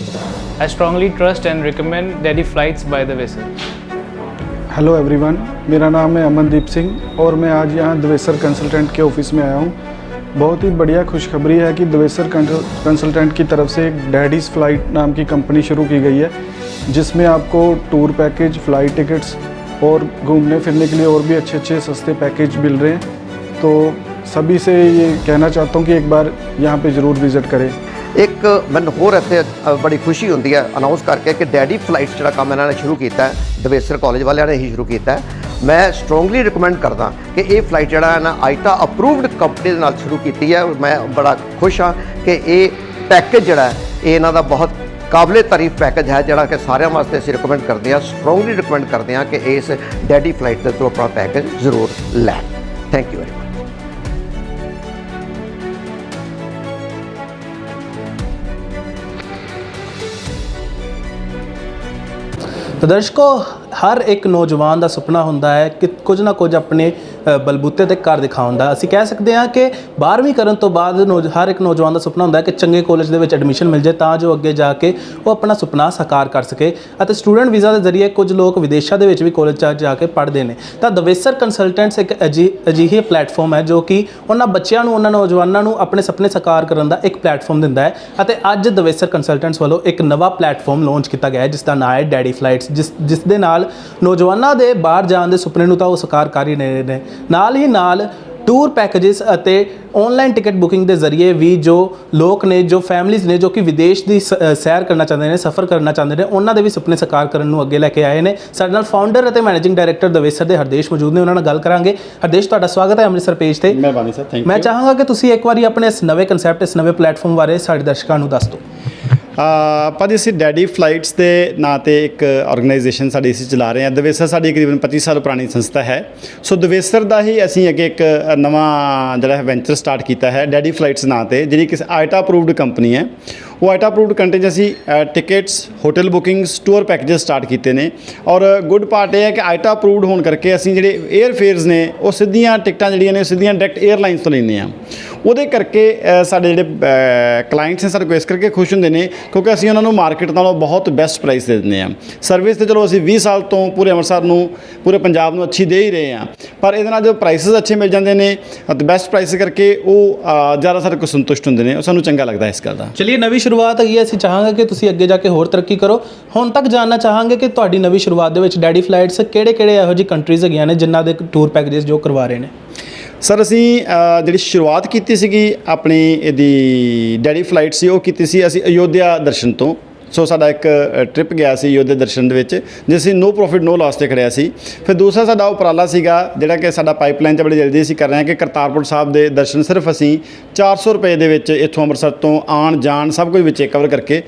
I strongly trust and recommend Delhi flights by the vessel. Hello everyone मेरा नाम है अमनदीप सिंह और मैं आज यहाँ दवेसर कंसल्टेंट के ऑफ़िस में आया हूँ। बहुत ही बढ़िया खुशखबरी है कि दवेसर कंसल्टेंट की तरफ़ से एक डैडीज़ फ़्लाइट नाम की कंपनी शुरू की गई है, जिसमें आपको टूर पैकेज फ़्लाइट टिकट्स और घूमने फिरने के लिए और भी अच्छे अच्छे सस्ते पैकेज मिल रहे हैं। तो सभी से ये कहना चाहता हूँ कि एक बार यहाँ पे ज़रूर विज़िट करें। ਇੱਕ ਮੈਨੂੰ ਹੋਰ ਇੱਥੇ ਬੜੀ ਖੁਸ਼ੀ ਹੁੰਦੀ ਹੈ ਅਨਾਉਂਸ ਕਰਕੇ ਕਿ ਡੈਡੀ ਫਲਾਈਟਸ ਜਿਹੜਾ ਕੰਮ ਇਹਨਾਂ ਨੇ ਸ਼ੁਰੂ ਕੀਤਾ ਹੈ ਦਵੇਸਰ ਕਾਲਜ ਵਾਲਿਆਂ ਨੇ ਹੀ ਸ਼ੁਰੂ ਕੀਤਾ ਹੈ। ਮੈਂ ਸਟਰੋਂਗਲੀ ਰეკਮੈਂਡ ਕਰਦਾ ਕਿ ਇਹ ਫਲਾਈਟ ਜਿਹੜਾ ਹੈ ਨਾ ਆਈਟਾ ਅਪਰੂਵਡ ਕੰਪਨੀ ਦੇ ਨਾਲ ਸ਼ੁਰੂ ਕੀਤੀ ਹੈ। ਮੈਂ ਬੜਾ ਖੁਸ਼ ਹਾਂ ਕਿ ਇਹ ਪੈਕੇਜ ਜਿਹੜਾ ਇਹ ਇਹਨਾਂ ਦਾ ਬਹੁਤ ਕਾਬਲੇ ਤਾਰੀਫ ਪੈਕੇਜ ਹੈ, ਜਿਹੜਾ ਕਿ ਸਾਰਿਆਂ ਵਾਸਤੇ ਅਸੀਂ ਰეკਮੈਂਡ ਕਰਦੇ ਹਾਂ। ਸਟਰੋਂਗਲੀ ਰეკਮੈਂਡ ਕਰਦੇ ਹਾਂ ਕਿ ਇਸ ਡੈਡੀ ਫਲਾਈਟ ਦੇ ਤੋਂ ਆਪਣਾ ਪੈਕੇਜ ਜ਼ਰੂਰ ਲੈ। ਥੈਂਕ ਯੂ ਵੈਰੀ ਮਚ ਤਾਂ ਦਰਸ਼ਕੋ ਹਰ ਇੱਕ ਨੌਜਵਾਨ ਦਾ ਸੁਪਨਾ ਹੁੰਦਾ ਹੈ ਕਿ ਕੁਝ ਨਾ ਕੁਝ ਆਪਣੇ ਬਲਬੂਤੇ ਤੇ ਕਰ ਦਿਖਾਉਣ ਦਾ। ਅਸੀਂ ਕਹਿ ਸਕਦੇ ਹਾਂ ਕਿ 12ਵੀਂ ਕਰਨ ਤੋਂ ਬਾਅਦ ਨੌਜ- ਹਰ ਇੱਕ ਨੌਜਵਾਨ ਦਾ ਸੁਪਨਾ ਹੁੰਦਾ ਹੈ ਕਿ ਚੰਗੇ ਕਾਲਜ ਦੇ ਵਿੱਚ ਐਡਮਿਸ਼ਨ ਮਿਲ ਜਾਏ ਤਾਂ ਜੋ ਅੱਗੇ ਜਾ ਕੇ ਉਹ ਆਪਣਾ ਸੁਪਨਾ ਸਾਕਾਰ ਕਰ ਸਕੇ ਅਤੇ ਸਟੂਡੈਂਟ ਵੀਜ਼ਾ ਦੇ ਜ਼ਰੀਏ ਕੁਝ ਲੋਕ ਵਿਦੇਸ਼ਾਂ ਦੇ ਵਿੱਚ ਵੀ ਕਾਲਜ ਚ ਜਾ ਕੇ ਪੜ੍ਹਦੇ ਨੇ। ਤਾਂ ਦਵੇਸਰ ਕੰਸਲਟੈਂਟਸ ਇੱਕ ਅਜਿ- ਅਜਿਹੀ ਪਲੇਟਫਾਰਮ ਹੈ ਜੋ ਕਿ ਉਹਨਾਂ ਬੱਚਿਆਂ ਨੂੰ, ਉਹਨਾਂ ਨੌਜਵਾਨਾਂ ਨੂੰ ਆਪਣੇ ਸੁਪਨੇ ਸਾਕਾਰ ਕਰਨ ਦਾ ਇੱਕ ਪਲੇਟਫਾਰਮ ਦਿੰਦਾ ਹੈ ਅਤੇ ਅੱਜ ਦਵੇਸਰ ਕੰਸਲਟੈਂਟਸ ਵੱਲੋਂ ਇੱਕ ਨਵਾਂ ਪਲੇਟਫਾਰਮ ਲਾਂਚ ਕੀਤਾ ਗਿਆ ਹੈ ਜਿਸ ਦਾ ਨਾਮ ਹੈ ਡੈਡੀ ਫਲਾਈਟਸ ਜਿਸ ਜਿਸ ਦੇ ਨਾਲ ਨੌਜਵਾਨਾਂ ਦੇ ਬਾਹਰ ਜਾਣ ਦੇ ਸੁਪਨੇ ਨੂੰ ਤਾਂ ਉਹ ਸਾਕਾਰ ਕਰ ਹੀ ਰਹੇ ਨੇ। ਨਾਲ ਹੀ ਨਾਲ ਟੂਰ ਪੈਕੇजेस ਅਤੇ ਆਨਲਾਈਨ ਟਿਕਟ ਬੁਕਿੰਗ ਦੇ ਜ਼ਰੀਏ ਵੀ ਜੋ ਲੋਕ ਨੇ ਜੋ ਫੈਮਿਲੀਆਂ ਨੇ ਜੋ ਕਿ ਵਿਦੇਸ਼ ਦੀ ਸੈਰ ਕਰਨਾ ਚਾਹੁੰਦੇ ਨੇ ਸਫ਼ਰ ਕਰਨਾ ਚਾਹੁੰਦੇ ਨੇ ਉਹਨਾਂ ਦੇ ਵੀ ਸੁਪਨੇ ਸਾਕਾਰ ਕਰਨ ਨੂੰ ਅੱਗੇ ਲੈ ਕੇ ਆਏ ਨੇ। ਸਾਡੇ ਨਾਲ ਫਾਊਂਡਰ ਅਤੇ ਮੈਨੇਜਿੰਗ ਡਾਇਰੈਕਟਰ ਦਵੇਸਰ ਦੇ ਹਰਦੇਸ਼ ਮੌਜੂਦ ਨੇ ਉਹਨਾਂ ਨਾਲ ਗੱਲ ਕਰਾਂਗੇ। ਹਰਦੇਸ਼ ਤੁਹਾਡਾ ਸਵਾਗਤ ਹੈ ਅੰਮ੍ਰਿਤਸਰ ਪੇਜ ਤੇ। ਮਿਹਰਬਾਨੀ ਸਰ ਥੈਂਕ ਮੈਂ ਚਾਹਾਂਗਾ ਕਿ ਤੁਸੀਂ ਇੱਕ ਵਾਰੀ ਆਪਣੇ ਇਸ ਨਵੇਂ ਕਨਸੈਪਟ ਇਸ ਨਵੇਂ ਪਲੇਟਫਾਰਮ ਬਾਰੇ ਸਾਡੇ ਦਰਸ਼ਕਾਂ ਨੂੰ ਦੱਸ ਦਿਓ। ਭਾਜੀ ਅਸੀਂ ਡੈਡੀ ਫਲਾਈਟਸ ਦੇ ਨਾਂ ਤੇ ਇੱਕ ਆਰਗੇਨਾਈਜੇਸ਼ਨ ਸਾਡੀ ਅਸੀਂ ਚਲਾ ਰਹੇ ਹਾਂ। ਦਵੇਸਰ ਸਾਡੀ ਤਕਰੀਬਨ 25 ਸਾਲ ਪੁਰਾਣੀ ਸੰਸਥਾ ਹੈ। ਸੋ ਦਵੇਸਰ ਦਾ ਹੀ ਅਸੀਂ ਅੱਗੇ ਇੱਕ ਨਵਾਂ ਜਿਹੜਾ ਹੈ ਵੈਂਚਰ ਸਟਾਰਟ ਕੀਤਾ ਹੈ ਡੈਡੀ ਫਲਾਈਟਸ ਨਾਂ ਤੇ, ਜਿਹੜੀ ਕਿ ਆਇਟਾ ਅਪਰੂਵਡ ਕੰਪਨੀ ਹੈ। ਉਹ ਆਇਟਾ ਅਪਰੂਵਡ ਕੰਟੈਂਟ ਅਸੀਂ tickets hotel bookings tour packages start ਕੀਤੇ ਨੇ। ਔਰ ਗੁੱਡ ਪਾਰਟ ਇਹ ਹੈ ਕਿ ਆਇਟਾ ਅਪਰੂਵਡ ਹੋਣ ਕਰਕੇ ਅਸੀਂ ਜਿਹੜੇ 에ਅਰਫੇਅਰਸ ਨੇ, ਉਹ ਸਿੱਧੀਆਂ ਟਿਕਟਾਂ ਜਿਹੜੀਆਂ ਨੇ, ਸਿੱਧੀਆਂ ਡਾਇਰੈਕਟ 에ਅਰਲਾਈਨਸ ਤੋਂ ਲੈਂਦੇ ਆ ਉਹਦੇ ਕਰਕੇ ਸਾਡੇ ਜਿਹੜੇ ਕਲਾਇੰਟਸ ਨੇ ਸਾਡੇ ਕੋਲ ਇਸ ਕਰਕੇ ਖੁਸ਼ ਹੁੰਦੇ ਨੇ, ਕਿਉਂਕਿ ਅਸੀਂ ਉਹਨਾਂ ਨੂੰ ਮਾਰਕੀਟ ਨਾਲੋਂ ਬਹੁਤ ਬੈਸਟ ਪ੍ਰਾਈਸ ਦੇ ਦਿੰਦੇ ਆ ਸਰਵਿਸ ਤੇ ਚਲੋ ਅਸੀਂ 20 ਸਾਲ ਤੋਂ ਪੂਰੇ ਅੰਮ੍ਰਿਤਸਰ ਨੂੰ, ਪੂਰੇ ਪੰਜਾਬ ਨੂੰ ਅੱਛੀ ਦੇ ਹੀ ਰਹੇ ਆ ਪਰ ਇਹਦੇ ਨਾਲ ਜੋ ਪ੍ਰਾਈਸਸ ਅੱਛੇ ਮਿਲ ਜਾਂਦੇ ਨੇ ਅਤੇ ਬੈਸਟ ਪ੍ਰਾਈਸ ਕਰਕੇ ਉਹ ਜ਼ਿਆਦਾ ਸਾਡੇ ਕੋਲ ਸੰਤੁਸ਼ਟ ਹੁੰਦੇ ਨੇ। ਉਹ ਸਾਨੂੰ ਚੰਗਾ ਲੱਗਦਾ ਇਸ ਗੱਲ ਦਾ। ਚਲਿਏ, ਨਵੀਂ ਸ਼ੁਰੂਆਤ ਹੈਗੀ ਹੈ। ਅਸੀਂ ਚਾਹਾਂਗੇ ਕਿ ਤੁਸੀਂ ਅੱਗੇ ਜਾ ਕੇ ਹੋਰ ਤਰੱਕੀ ਕਰੋ। ਹੁਣ ਤੱਕ ਜਾਣਨਾ ਚਾਹਾਂਗੇ ਕਿ ਤੁਹਾਡੀ ਨਵੀਂ ਸ਼ੁਰੂਆਤ ਦੇ ਵਿੱਚ ਡੈਡੀ ਫਲਾਈਟਸ ਕਿਹੜੇ ਕਿਹੜੇ ਇਹੋ ਜਿਹੀ ਕੰਟਰੀਜ਼ ਹੈਗੀਆਂ ਨੇ, ਜਿਨ੍ਹਾਂ ਦੇ ਟੂਰ ਪੈਕੇजेस ਜੋ ਕਰਵਾ ਰਹੇ ਨੇ? ਸਰ ਅਸੀਂ ਅ, ਜਿਹੜੀ ਸ਼ੁਰੂਆਤ ਕੀਤੀ ਸੀਗੀ ਆਪਣੀ ਇਹਦੀ ਡੈਡੀ ਫਲਾਈਟ ਸੀ ਉਹ ਕੀਤੀ ਸੀ ਅਸੀਂ ਅਯੋਧਿਆ ਦਰਸ਼ਨ ਤੋਂ। ਸੋ ਸਾਡਾ ਇੱਕ ਟ੍ਰਿਪ ਗਿਆ ਸੀ ਅਯੋਧਿਆ ਦਰਸ਼ਨ ਦੇ ਵਿੱਚ, ਜਿਸ ਅਸੀਂ ਨੋ ਪ੍ਰੋਫਿਟ ਨੋ ਲਾਸ ਤੇ ਖੜਿਆ ਸੀ। ਫਿਰ ਦੂਸਰਾ ਸਾਡਾ ਉਪਰਾਲਾ ਸੀਗਾ, ਜਿਹੜਾ ਕਿ ਸਾਡਾ ਪਾਈਪਲਾਈਨ 'ਤੇ ਬੜੀ ਜਲਦੀ ਅਸੀਂ ਕਰ ਰਹੇ ਹਾਂ ਕਿ ਕਰਤਾਰਪੁਰ ਸਾਹਿਬ ਦੇ ਦਰਸ਼ਨ ਸਿਰਫ ਅਸੀਂ 400 ਰੁਪਏ ਦੇ ਵਿੱਚ ਇੱਥੋਂ ਅੰਮ੍ਰਿਤਸਰ ਤੋਂ ਆਣ ਜਾਣ, ਸਭ ਕੁਝ ਵਿੱਚ ਕਵਰ ਕਰਕੇ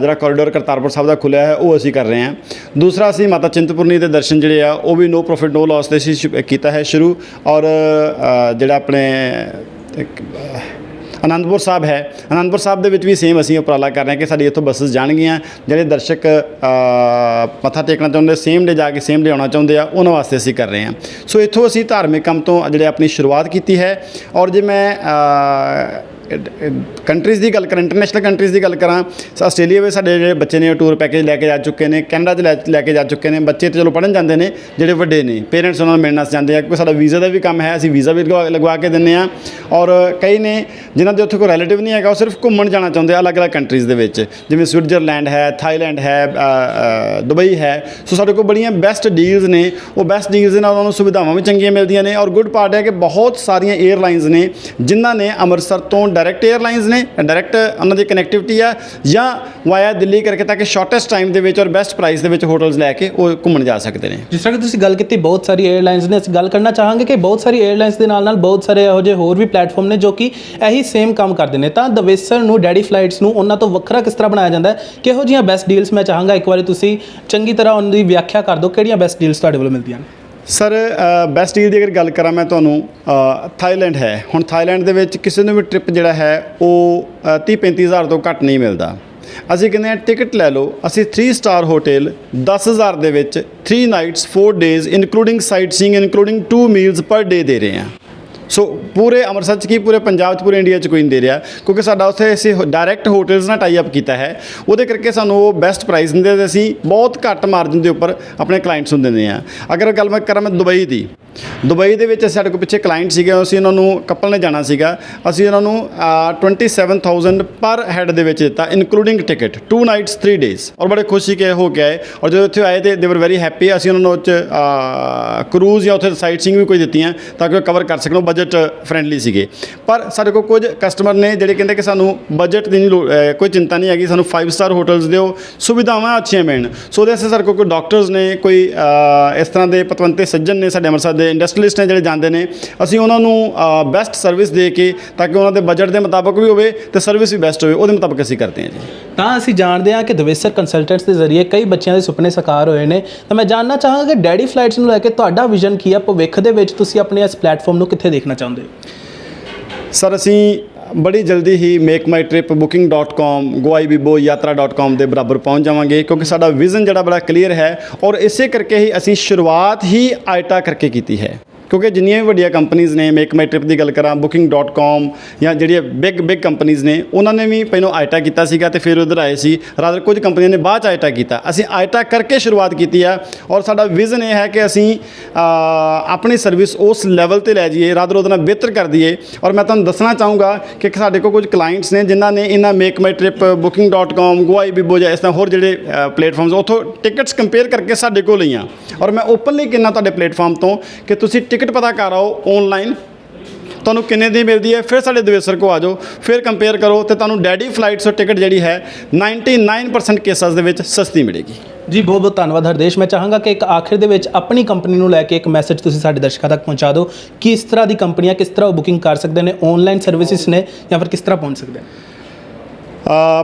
ਜਿਹੜਾ ਕੋਰੀਡੋਰ ਕਰਤਾਰਪੁਰ ਸਾਹਿਬ ਦਾ ਖੁੱਲਿਆ ਹੈ, ਉਹ ਅਸੀਂ ਕਰ ਰਹੇ ਹਾਂ। ਦੂਸਰਾ ਅਸੀਂ ਮਾਤਾ ਚਿੰਤਪੁਰਨੀ ਦੇ ਦਰਸ਼ਨ ਜਿਹੜੇ ਆ, ਉਹ ਵੀ ਨੋ ਪ੍ਰੋਫਿਟ ਨੋ ਲਾਸ ਤੇ ਅਸੀਂ ਸ਼ੁ- ਕੀਤਾ ਹੈ ਸ਼ੁਰੂ। ਔਰ ਜਿਹੜਾ ਆਪਣੇ ਅਨੰਦਪੁਰ ਸਾਹਿਬ ਹੈ। ਅਨੰਦਪੁਰ ਸਾਹਿਬ ਦੇ ਵਿੱਚ ਵੀ ਸੇਮ ਅਸੀਂ ਉਪਰਾਲਾ ਕਰ ਰਹੇ ਹਾਂ ਕਿ ਸਾਡੀ ਇੱਥੋਂ ਬੱਸਸ ਜਾਣਗੀਆਂ। ਜਿਹੜੇ ਦਰਸ਼ਕ ਮੱਥਾ ਟੇਕਣਾ ਚਾਹੁੰਦੇ ਸੇਮ ਡੇ ਜਾ ਕੇ ਸੇਮ ਡੇ ਆਉਣਾ ਚਾਹੁੰਦੇ ਆ, ਉਹਨਾਂ ਵਾਸਤੇ ਅਸੀਂ ਕਰ ਰਹੇ ਹਾਂ। ਸੋ ਇੱਥੋਂ ਅਸੀਂ ਧਾਰਮਿਕ ਕੰਮ ਤੋਂ ਜਿਹੜੇ ਆਪਣੀ ਸ਼ੁਰੂਆਤ ਕੀਤੀ ਹੈ। ਔਰ ਜੇ ਮੈਂ ਕੰਟਰੀਜ਼ ਦੀ ਗੱਲ ਕਰਾਂ ਇੰਟਰਨੈਸ਼ਨਲ ਕੰਟਰੀਜ਼ ਦੀ ਗੱਲ ਕਰਾਂ ਆਸਟ੍ਰੇਲੀਆ ਵਿੱਚ ਸਾਡੇ ਜਿਹੜੇ ਬੱਚੇ ਨੇ ਉਹ ਟੂਰ ਪੈਕੇਜ ਲੈ ਕੇ ਜਾ ਚੁੱਕੇ ਨੇ, ਕੈਨੇਡਾ 'ਚ ਲੈ- ਲੈ ਕੇ ਜਾ ਚੁੱਕੇ ਨੇ, ਬੱਚੇ ਤੇ ਚਲੋ ਪੜ੍ਹਨ ਜਾਂਦੇ ਨੇ, ਜਿਹੜੇ ਵੱਡੇ ਨੇ ਪੇਰੈਂਟਸ ਉਹਨਾਂ ਨੂੰ ਮਿਲਣ ਵਾਸਤੇ ਜਾਂਦੇ ਆ, ਕਿਉਂਕਿ ਸਾਡਾ ਵੀਜ਼ਾ ਦਾ ਵੀ ਕੰਮ ਹੈ, ਅਸੀਂ ਵੀਜ਼ਾ ਵੀ ਲਗਵਾ ਲਗਵਾ ਕੇ ਦਿੰਨੇ ਆ ਔਰ ਕਈ ਨੇ ਜਿਨ੍ਹਾਂ ਦੇ ਉੱਥੇ ਕੋਈ ਰਿਲੇਟਿਵ ਨਹੀਂ ਹੈਗਾ, ਉਹ ਸਿਰਫ ਘੁੰਮਣ ਜਾਣਾ ਚਾਹੁੰਦੇ ਆ ਅਲੱਗ-ਅਲੱਗ ਕੰਟਰੀਜ਼ ਦੇ ਵਿੱਚ, ਜਿਵੇਂ ਸਵਿਟਜ਼ਰਲੈਂਡ ਹੈ ਥਾਈਲੈਂਡ ਹੈ ਦੁਬਈ ਹੈ, ਸੋ ਸਾਡੇ ਕੋਲ ਬੜੀਆਂ ਬੈਸਟ ਡੀਲਸ ਨੇ, ਉਹ ਬੈਸਟ ਡੀਲਸ ਦੇ ਨਾਲ ਉਹਨਾਂ ਨੂੰ ਸੁਵਿਧਾਵਾਂ ਵੀ ਚੰਗੀਆਂ ਮਿਲਦੀਆਂ ਨੇ, ਔਰ ਗੁੱਡ ਪਾਰਟ ਹੈ ਕਿ ਬਹੁਤ ਸਾਰੀਆਂ 에ਅਰਲਾਈਨਸ ਨੇ, ਜਿਨ੍ਹਾਂ ਨੇ ਅੰਮ੍ਰਿਤਸਰ ਤੋਂ ਡਾਇਰੈਕਟ ਏਅਰਲਾਈਨਸ ਨੇ ਡਾਇਰੈਕਟ ਉਹਨਾਂ ਦੀ ਕਨੈਕਟੀਵਿਟੀ ਆ, ਜਾਂ ਵਾਇਆ ਦਿੱਲੀ ਕਰਕੇ ਤਾਂ ਕਿ ਸ਼ਾਰਟੈਸਟ ਟਾਈਮ ਦੇ ਵਿੱਚ ਔਰ ਬੈਸਟ ਪ੍ਰਾਈਸ ਦੇ ਵਿੱਚ ਹੋਟਲਸ ਲੈ ਕੇ ਉਹ ਘੁੰਮਣ ਜਾ ਸਕਦੇ ਨੇ। ਜਿਸ ਤਰ੍ਹਾਂ ਕਿ ਤੁਸੀਂ ਗੱਲ ਕੀਤੀ, ਬਹੁਤ ਸਾਰੀ 에ਅਰਲਾਈਨਸ ਨੇ, ਅਸੀਂ ਗੱਲ ਕਰਨਾ ਚਾਹਾਂਗੇ ਕਿ ਬਹੁਤ ਸਾਰੀ ਏਅਰਲਾਈਨਸ ਦੇ ਨਾਲ ਨਾਲ ਬਹੁਤ ਸਾਰੇ ਇਹੋ ਜਿਹੇ ਹੋਰ ਵੀ ਪਲੇਟਫਾਰਮ ਨੇ ਜੋ ਕਿ ਇਹੀ ਸੇਮ ਕੰਮ ਕਰਦੇ ਨੇ। ਤਾਂ ਦਵੇਸਰ ਨੂੰ ਡੈਡੀ ਫਲਾਈਟਸ ਨੂੰ, ਉਹਨਾਂ ਤੋਂ ਵੱਖਰਾ ਕਿਸ ਤਰ੍ਹਾਂ ਬਣਾਇਆ ਜਾਂਦਾ ਹੈ? ਕਿਹੋ ਜਿਹੀਆਂ ਬੈਸਟ ਡੀਲਸ ਮੈਂ ਚਾਹਾਂਗਾ? ਇੱਕ ਵਾਰੀ ਤੁਸੀਂ ਚੰਗੀ ਤਰ੍ਹਾਂ ਉਹਨਾਂ ਦੀ ਵਿਆਖਿਆ ਕਰ ਦਿਓ, ਕਿਹੜੀਆਂ ਬੈਸਟ ਡੀਲਸ ਤੁਹਾਡੇ ਵੱਲੋਂ ਮਿਲਦੀਆਂ ਨੇ? ਸਰ ਬੈਸਟ ਡੀਲ ਦੀ ਅਗਰ ਗੱਲ ਕਰਾਂ ਮੈਂ ਤੁਹਾਨੂੰ ਥਾਈਲੈਂਡ ਹੈ। ਹੁਣ ਥਾਈਲੈਂਡ ਦੇ ਵਿੱਚ ਕਿਸੇ ਨੂੰ ਵੀ ਟ੍ਰਿਪ ਜਿਹੜਾ ਹੈ, ਉਹ 30 35000 ਤੋਂ ਘੱਟ ਨਹੀਂ ਮਿਲਦਾ। ਅਸੀਂ ਕਹਿੰਦੇ ਹਾਂ ਟਿਕਟ ਲੈ ਲਓ। ਅਸੀਂ 3 ਸਟਾਰ ਹੋਟਲ 10000 ਦੇ ਵਿੱਚ 3 nights 4 days including sightseeing including 2 meals per day ਦੇ ਰਹੇ ਹਾਂ। ਸੋ ਪੂਰੇ ਅੰਮ੍ਰਿਤਸਰ 'ਚ ਕੀ, ਪੂਰੇ ਪੰਜਾਬ 'ਚ, ਪੂਰੇ ਇੰਡੀਆ 'ਚ ਕੋਈ ਨਹੀਂ ਦੇ ਰਿਹਾ। ਕਿਉਂਕਿ ਸਾਡਾ ਉੱਥੇ ਅਸੀਂ ਡਾਇਰੈਕਟ ਹੋਟਲਸ ਨਾਲ ਟਾਈ ਅਪ ਕੀਤਾ ਹੈ। ਉਹਦੇ ਕਰਕੇ ਸਾਨੂੰ ਉਹ ਬੈਸਟ ਪ੍ਰਾਈਸ ਦਿੰਦੇ ਤੇ ਅਸੀਂ ਬਹੁਤ ਘੱਟ ਮਾਰਜਨ ਦੇ ਉੱਪਰ ਆਪਣੇ ਕਲਾਇੰਟਸ ਨੂੰ ਦਿੰਦੇ ਆ ਅਗਰ ਗੱਲ ਮੈਂ ਕਰਾਂ ਮੈਂ ਦੁਬਈ ਦੀ। ਦੁਬਈ ਦੇ ਵਿੱਚ ਸਾਡੇ ਕੋਲ ਪਿੱਛੇ ਕਲਾਇੰਟ ਸੀਗੇ ਅਸੀਂ ਉਹਨਾਂ ਨੂੰ ਕਪਲ ਨੇ ਜਾਣਾ ਸੀਗਾ। ਅਸੀਂ ਉਹਨਾਂ ਨੂੰ ਅ, 27000 ਪਰ ਹੈਡ ਦੇ ਵਿੱਚ ਦਿੱਤਾ ਇਨਕਲੂਡਿੰਗ ਟਿਕਟ 2 ਨਾਈਟਸ 3 ਡੇਜ਼ ਔਰ ਬੜੇ ਖੁਸ਼ੀ ਕੇ ਹੋ ਕੇ ਆਏ ਔਰ ਜਦੋਂ ਇੱਥੇ ਆਏ ਤੇ ਦੇ ਵਰ ਵੈਰੀ ਹੈਪੀ ਅਸੀਂ ਉਹਨਾਂ ਨੂੰ ਉਹ 'ਚ ਕਰੂਜ਼ ਜਾਂ ਉੱਥੇ ਸਾਈਟ ਸੀਇੰਗ ਵੀ ਕੋਈ ਦਿੱਤੀਆਂ ਤਾਂ ਕਿ ਉਹ ਕਵਰ ਕਰ ਸਕਣ ਉਹ ਬਜਟ ਫ੍ਰੈਂਡਲੀ ਸੀਗੇ। ਪਰ ਸਾਡੇ ਕੋਲ ਕੁਝ ਕਸਟਮਰ ਨੇ ਜਿਹੜੇ ਕਹਿੰਦੇ ਕਿ ਸਾਨੂੰ ਬਜਟ ਦੀ ਨਹੀਂ ਲੋੜ- ਕੋਈ ਚਿੰਤਾ ਨਹੀਂ ਹੈਗੀ ਸਾਨੂੰ 5 ਸਟਾਰ ਹੋਟਲਸ ਦਿਓ ਸੁਵਿਧਾਵਾਂ ਅੱਛੀਆਂ ਮਿਲਣ ਸੋ ਉਹਦੇ ਵਾਸਤੇ ਸਾਡੇ ਕੋਲ ਕੋਈ ਡਾਕਟਰਸ ਨੇ ਕੋਈ ਇਸ ਤਰ੍ਹਾਂ ਦੇ ਪਤਵੰਤੇ ਸੱਜਣ ਨੇ ਸਾਡੇ ਅੰਮ੍ਰਿਤਸਰ ਦੇ ਇੰਡਸਟਰੀਲਿਸਟ ਨੇ ਜਿਹੜੇ ਜਾਂਦੇ ਨੇ ਅਸੀਂ ਉਹਨਾਂ ਨੂੰ ਬੈਸਟ ਸਰਵਿਸ ਦੇ ਕੇ ਤਾਂ ਕਿ ਉਹਨਾਂ ਦੇ ਬਜਟ ਦੇ ਮੁਤਾਬਕ ਵੀ ਹੋਵੇ ਤੇ ਸਰਵਿਸ ਵੀ ਬੈਸਟ ਹੋਵੇ ਉਹਦੇ ਮੁਤਾਬਕ ਅਸੀਂ ਕਰਦੇ ਹਾਂ ਜੀ। ਤਾਂ ਅਸੀਂ ਜਾਣਦੇ ਹਾਂ ਕਿ ਦਵੇਸਰ ਕੰਸਲਟੈਂਟਸ ਦੇ ਜ਼ਰੀਏ ਕਈ ਬੱਚਿਆਂ ਦੇ ਸੁਪਨੇ ਸਾਕਾਰ ਹੋਏ ਨੇ। ਤਾਂ ਮੈਂ ਜਾਣਨਾ ਚਾਹਾਂਗਾ ਕਿ ਡੈਡੀ ਫਲਾਈਟਸ ਨੂੰ ਲੈ ਕੇ ਤੁਹਾਡਾ ਵਿਜ਼ਨ ਕੀ ਹੈ? ਭਵਿੱਖ ਦੇ ਵਿੱਚ ਤੁਸੀਂ ਆਪਣੇ ਇਸ ਪਲੇਟਫਾਰਮ ਨੂੰ ਕਿੱਥੇ ਦੇਖਣਾ ਚਾਹੁੰਦੇ ਹੋ? ਸਰ ਅਸੀਂ ਬੜੀ ਜਲਦੀ ਹੀ MakeMyTrip booking.com goibibo yatra.com ਦੇ ਬਰਾਬਰ ਪਹੁੰਚ ਜਾਵਾਂਗੇ, ਕਿਉਂਕਿ ਸਾਡਾ ਵਿਜ਼ਨ ਜਿਹੜਾ ਬੜਾ ਕਲੀਅਰ ਹੈ ਔਰ ਇਸੇ ਕਰਕੇ ਹੀ ਅਸੀਂ ਸ਼ੁਰੂਆਤ ਹੀ ਆਇਟਾ ਕਰਕੇ ਕੀਤੀ ਹੈ। ਕਿਉਂਕਿ ਜਿੰਨੀਆਂ ਵੀ ਵੱਡੀਆਂ ਕੰਪਨੀਆਂ ਨੇ ਮੇਕ ਮਾਈ ਟ੍ਰਿਪ ਦੀ ਗੱਲ ਕਰਾਂ booking.com ਜਾਂ ਜਿਹੜੀਆਂ ਬਿਗ ਬਿਗ ਕੰਪਨੀਆਂ ਨੇ, ਉਹਨਾਂ ਨੇ ਵੀ ਪਹਿਲਾਂ ਆਇਟਾ ਕੀਤਾ ਸੀਗਾ ਤੇ ਫਿਰ ਉਧਰ ਆਏ ਸੀ। ਰਾਦਰ ਕੁਝ ਕੰਪਨੀਆਂ ਨੇ ਬਾਅਦ ਚ ਆਇਟਾ ਕੀਤਾ। ਅਸੀਂ ਆਇਟਾ ਕਰਕੇ ਸ਼ੁਰੂਆਤ ਕੀਤੀ ਆ ਔਰ ਸਾਡਾ ਵਿਜ਼ਨ ਇਹ ਹੈ ਕਿ ਅਸੀਂ ਆਪਣੀ ਸਰਵਿਸ ਉਸ ਲੈਵਲ ਤੇ ਲੈ ਜਾਈਏ ਰਾਦਰ ਉਹਦੇ ਨਾਲ ਬਿਹਤਰ ਕਰ ਦਈਏ। ਔਰ ਮੈਂ ਤੁਹਾਨੂੰ ਦੱਸਣਾ ਚਾਹੂੰਗਾ ਕਿ ਸਾਡੇ ਕੋਲ ਕੁਝ ਕਲਾਇੰਟਸ ਨੇ, ਜਿਨ੍ਹਾਂ ਨੇ ਇਹਨਾਂ ਮੇਕ ਮਾਈ ਟ੍ਰਿਪ booking.com goibibo ਜਾਂ ਇਸ ਤਰ੍ਹਾਂ ਹੋਰ ਜਿਹੜੇ ਪਲੇਟਫਾਰਮਸ ਉੱਥੋਂ ਟਿਕਟਸ ਕੰਪੇਅਰ ਕਰਕੇ ਸਾਡੇ ਕੋਲ ਲਈਆਂ। ਔਰ ਮੈਂ ਓਪਨਲੀ ਕਿੰਨਾ ਤੁਹਾਡੇ ਪਲੇਟਫਾਰਮ ਤੋਂ ਕਿ ਤੁਸੀਂ ਟਿਕਟ ਪਤਾ ਕਰ ਆਓ ਆਨਲਾਈਨ ਤੁਹਾਨੂੰ ਕਿੰਨੇ ਦੀ ਮਿਲਦੀ ਹੈ? ਫਿਰ ਸਾਡੇ ਦਵੇਸਰ ਕੋ ਆ ਜਾਓ। ਫਿਰ ਕੰਪੇਅਰ ਕਰੋ ਤੇ ਤੁਹਾਨੂੰ ਡੈਡੀ ਫਲਾਈਟਸ ਟਿਕਟ ਜਿਹੜੀ ਹੈ 99% ਕੇਸਸ ਦੇ ਵਿੱਚ ਸਸਤੀ ਮਿਲੇਗੀ। ਜੀ, ਬਹੁਤ ਬਹੁਤ ਧੰਨਵਾਦ ਹਰਦੇਸ਼। ਮੈਂ ਚਾਹਾਂਗਾ ਕਿ ਇੱਕ ਆਖਿਰ ਦੇ ਵਿੱਚ ਆਪਣੀ ਕੰਪਨੀ ਨੂੰ ਲੈ ਕੇ ਇੱਕ ਮੈਸੇਜ ਤੁਸੀਂ ਸਾਡੇ ਦਰਸ਼ਕਾਂ ਤੱਕ ਪਹੁੰਚਾ ਦਿਓ। ਕਿਸ ਤਰ੍ਹਾਂ ਦੀ ਕੰਪਨੀਆਂ ਕਿਸ ਤਰ੍ਹਾਂ ਬੁਕਿੰਗ ਕਰ ਸਕਦੇ ਨੇ ਆਨਲਾਈਨ ਸਰਵਿਸਿਜ਼ ਨੇ ਜਾਂ ਫਿਰ ਕਿਸ ਤਰ੍ਹਾਂ ਪਹੁੰਚ ਸਕਦੇ ਨੇ?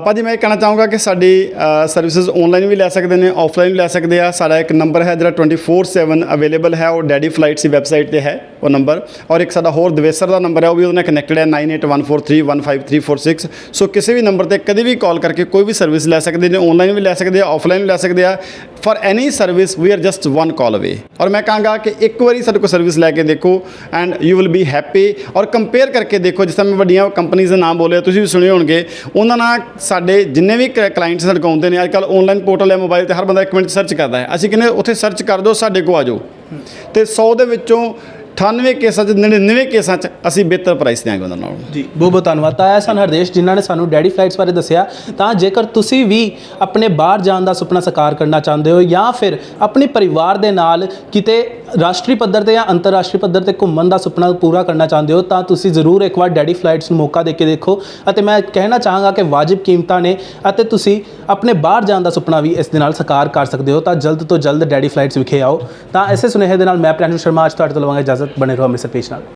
ਭਾਜੀ ਮੈਂ ਇਹ ਕਹਿਣਾ ਚਾਹੂੰਗਾ ਕਿ ਸਾਡੀ ਸਰਵਿਸਿਜ਼ ਆਨਲਾਈਨ ਵੀ ਲੈ ਸਕਦੇ ਨੇ ਆਫਲਾਈਨ ਵੀ ਲੈ ਸਕਦੇ ਆ। ਸਾਡਾ ਇੱਕ ਨੰਬਰ ਹੈ ਜਿਹੜਾ 24/7 ਅਵੇਲੇਬਲ ਹੈ, ਉਹ ਡੈਡੀ ਫਲਾਈਟਸ ਦੀ ਵੈਬਸਾਈਟ ਤੇ ਹੈ, ਉਹ ਨੰਬਰ ਔਰ ਇੱਕ ਸਾਡਾ ਹੋਰ ਦਵੇਸਰ ਦਾ ਨੰਬਰ ਹੈ, ਉਹ ਵੀ ਉਹਦੇ ਨਾਲ ਕਨੈਕਟਡ ਹੈ 9814315346 ਸੋ ਕਿਸੇ ਵੀ ਨੰਬਰ ਤੇ ਕਦੇ ਵੀ ਕਾਲ ਕਰਕੇ ਕੋਈ ਵੀ ਸਰਵਿਸ ਲੈ ਸਕਦੇ ਨੇ ਆਨਲਾਈਨ ਵੀ ਲੈ ਸਕਦੇ ਆ ਆਫਲਾਈਨ ਵੀ ਲੈ ਸਕਦੇ ਆ। For any service we are just one call away ਔਰ ਮੈਂ ਕਹਾਂਗਾ ਕਿ ਇੱਕ ਵਾਰੀ ਸਾਡੇ ਕੋਲ ਸਰਵਿਸ ਲੈ ਕੇ ਦੇਖੋ and you will be happy ਔਰ ਕੰਪੇਅਰ ਕਰਕੇ ਦੇਖੋ ਜਿਸ ਤਰ੍ਹਾਂ ਮੈਂ ਵੱਡੀਆਂ ਕੰਪਨੀਆਂ ਦੇ ਨਾਮ ਬੋਲੇ ਤੁਸੀਂ ਵੀ ਸੁਣੇ ਹੋਣਗੇ ਉਹਨਾਂ ਨਾਲ ਸਾਡੇ ਜਿੰਨੇ ਵੀ ਕਲਾਇੰਟਸ ਸਾਡੇ ਕੋਲ ਆਉਂਦੇ ਨੇ ਅੱਜ ਕੱਲ੍ਹ ਆਨਲਾਈਨ ਪੋਰਟਲ ਹੈ ਮੋਬਾਈਲ ਤੇ ਹਰ ਬੰਦਾ ਇੱਕ ਮਿੰਟ ਸਰਚ ਕਰਦਾ ਹੈ ਅਸੀਂ ਕਹਿੰਦੇ ਉੱਥੇ ਸਰਚ ਕਰ ਦਿਓ ਸਾਡੇ ਕੋਲ ਆ ਜਾਓ ਤੇ 100 ਦੇ ਵਿੱਚੋਂ 98 ਕੇਸਾਂ 'ਚ 99 ਕੇਸਾਂ 'ਚ ਅਸੀਂ ਬਿਹਤਰ ਪ੍ਰਾਈਸ ਦਿਆਂਗੇ ਉਹਨਾਂ ਨਾਲ। ਜੀ, ਬਹੁਤ ਬਹੁਤ ਧੰਨਵਾਦ। ਤਾਂ ਇਹ ਸਨ ਹਰਦੇਸ਼, ਜਿਨ੍ਹਾਂ ਨੇ ਸਾਨੂੰ ਡੈਡੀ ਫਲਾਈਟਸ ਬਾਰੇ ਦੱਸਿਆ। ਤਾਂ ਜੇਕਰ ਤੁਸੀਂ ਵੀ ਆਪਣੇ ਬਾਹਰ ਜਾਣ ਦਾ ਸੁਪਨਾ ਸਾਕਾਰ ਕਰਨਾ ਚਾਹੁੰਦੇ ਹੋ ਜਾਂ ਫਿਰ ਆਪਣੇ ਪਰਿਵਾਰ ਦੇ ਨਾਲ ਕਿਤੇ ਰਾਸ਼ਟਰੀ ਪੱਧਰ ਤੇ ਜਾਂ ਅੰਤਰਰਾਸ਼ਟਰੀ ਪੱਧਰ ਤੇ ਘੁੰਮਣ ਦਾ ਸੁਪਨਾ ਪੂਰਾ ਕਰਨਾ ਚਾਹੁੰਦੇ ਹੋ, ਤਾਂ ਤੁਸੀਂ ਜ਼ਰੂਰ ਇੱਕ ਵਾਰ ਡੈਡੀ ਫਲਾਈਟਸ ਨੂੰ ਮੌਕਾ ਦੇ ਕੇ ਦੇਖੋ ਅਤੇ ਮੈਂ ਕਹਿਣਾ ਚਾਹਾਂਗਾ ਕਿ ਵਾਜਿਬ ਕੀਮਤਾਂ ਨੇ ਅਤੇ ਤੁਸੀਂ ਆਪਣੇ ਬਾਹਰ ਜਾਣ ਦਾ ਸੁਪਨਾ ਵੀ ਇਸ ਦੇ ਨਾਲ ਸਾਕਾਰ ਕਰ ਸਕਦੇ ਹੋ, ਤਾਂ ਜਲਦ ਤੋਂ ਜਲਦ ਡੈਡੀ ਫਲਾਈਟਸ ਵਿਖੇ ਆਓ। ਤਾਂ ਐਸੇ ਸੁਨੇਹੇ ਦੇ ਨਾਲ ਮੈਂ ਪ੍ਰਿਆੰਸ਼ੂ ਸ਼ਰਮਾ, ਅੱਜ ਤੁਹਾਡੇ ਤੋਂ ਲਵਾਂਗਾ ਇਜਾਜ਼ਤ, ਬਣੇ ਰਹੋ ਅੰਮ੍ਰਿਤਸਰ ਪੇਸ਼ ਨਾਲ।